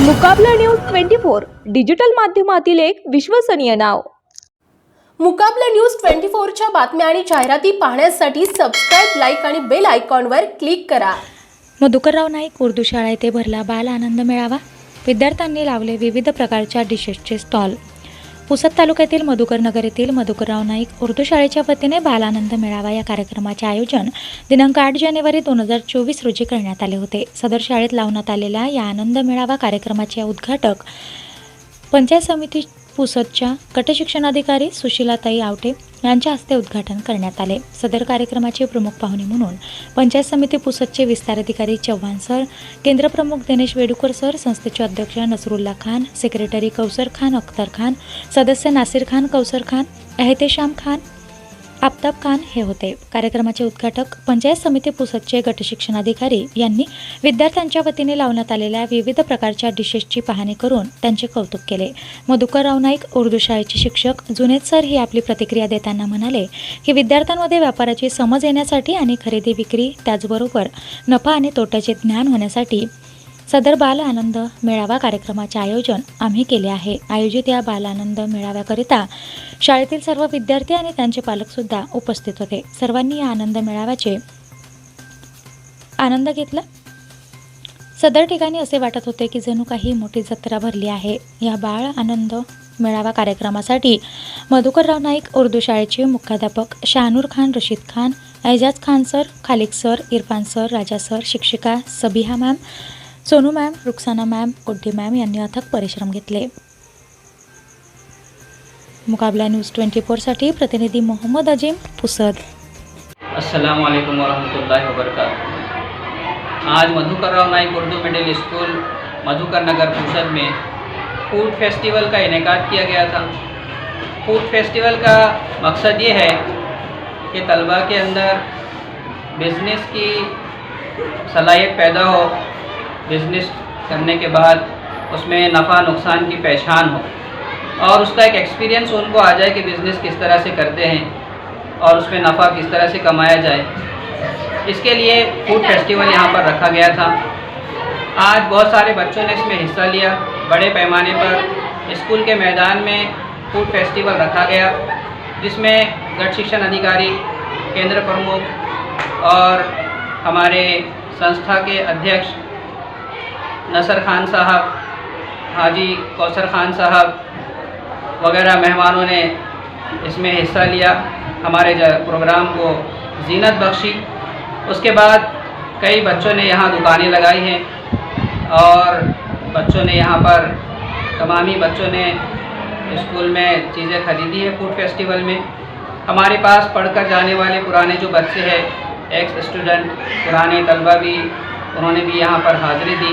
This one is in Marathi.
मुकाबला न्यूज ट्वेंटी फोर डिजिटल माध्यमातील एक विश्वसनीय नाव. मुकाबला न्यूज ट्वेंटी फोरच्या बातम्या आणि जाहिराती पाहण्यासाठी सबस्क्राईब लाईक आणि बेल आयकॉनवर क्लिक करा. मधुकरराव नाईक उर्दू शाळा येथे भरला बाल आनंद मेळावा. विद्यार्थ्यांनी लावले विविध प्रकारच्या डिशेसचे स्टॉल पुसद तालुक्यातील मधुकर नगर येथील मधुकरराव नाईक उर्दू शाळेच्या वतीने बाल आनंद मेळावा या कार्यक्रमाचे आयोजन दिनांक आठ जानेवारी दोन हजार चोवीस रोजी करण्यात आले होते. सदर शाळेत लावण्यात आलेल्या या आनंद मेळावा कार्यक्रमाचे उद्घाटक पंचायत समिती पुसदच्या गटशिक्षणाधिकारी सुशीलाताई आवटे यांच्या हस्ते उद्घाटन करण्यात आले. सदर कार्यक्रमाचे प्रमुख पाहुणे म्हणून पंचायत समिती पुसदचे विस्तार अधिकारी चव्हाण सर केंद्रप्रमुख दिनेश वेडुकर सर संस्थेचे अध्यक्ष नसरुल्ला खान सेक्रेटरी कौसर खान अख्तर खान सदस्य नासिर खान कौसर खान अहतेशाम खान आफताब खान हे होते. कार्यक्रमाचे उद्घाटक पंचायत समिती पुसदचे गटशिक्षणाधिकारी यांनी विद्यार्थ्यांच्या वतीने लावण्यात आलेल्या विविध प्रकारच्या डिशेसची पाहणी करून त्यांचे कौतुक केले. मधुकरराव नाईक उर्दू शाळेचे शिक्षक जुनेद सर ही आपली प्रतिक्रिया देताना म्हणाले की विद्यार्थ्यांमध्ये व्यापाराची समज येण्यासाठी आणि खरेदी विक्री त्याचबरोबर नफा आणि तोट्याचे ज्ञान होण्यासाठी सदर बाल आनंद मेळावा कार्यक्रमाचे आयोजन आम्ही केले आहे. आयोजित या बाल आनंद मेळाव्याकरिता शाळेतील सर्व विद्यार्थी आणि त्यांचे पालकसुद्धा उपस्थित होते. सर्वांनी या आनंद मेळाव्याचे आनंद घेतला. सदर ठिकाणी असे वाटत होते की जणू काही मोठी जत्रा भरली आहे. या बाळ आनंद मेळावा कार्यक्रमासाठी मधुकरराव नाईक उर्दू शाळेचे मुख्याध्यापक Shahnoor Khan Rashid Khan Aijaz Khan sir Khalik sir Irfan sir Raja sir शिक्षिका Sabiha ma'am Sonu ma'am Ruksana ma'am Guddi ma'am यांनी अथक परिश्रम घेतले. मुकाबला न्यूज़ ट्वेंटी फोरसाठी प्रतिनिधी मोहम्मद अजीम पुसद. अस्सलाम वालेकुम वरहमतुल्लाहि वबरकातुहू. आज मधुकरराव नाइक उर्दू मिडिल स्कूल मधुकर नगर पुसद में फ़ूड फेस्टिवल का इनका किया गया था. फ़ूड फेस्टिवल का मकसद ये है कि तलबा के अंदर बिज़नेस की सलाहियत पैदा हो बिज़नेस करने के बाद उसमें नफ़ा नुकसान की पहचान हो। और उसका एक एक्सपीरियंस उनको आ जाए कि बिज़नेस किस तरह से करते हैं और उसमें नफ़ा किस तरह से कमाया जाए। इसके लिए फ़ूड फेस्टिवल यहाँ पर रखा गया था। आज बहुत सारे बच्चों ने इसमें हिस्सा लिया। बड़े पैमाने पर स्कूल के मैदान में फ़ूड फेस्टिवल रखा गया, जिसमें गट शिक्षण अधिकारी, केंद्र प्रमुख और हमारे संस्था के अध्यक्ष नसर खान साहब, हाजी कौसर खान साहब वगैरह मेहमानों ने इसमें हिस्सा लिया हमारे प्रोग्राम को जीनत बख्शी। उसके बाद कई बच्चों ने यहाँ दुकानें लगाई हैं और बच्चों ने यहाँ पर तमामी बच्चों ने स्कूल में चीज़ें खरीदी है फ़ूड फेस्टिवल में। हमारे पास पढ़कर जाने वाले पुराने जो बच्चे हैं एक्स स्टूडेंट, पुराने तलबा भी, उन्होंने भी यहाँ पर हाज़िरी दी।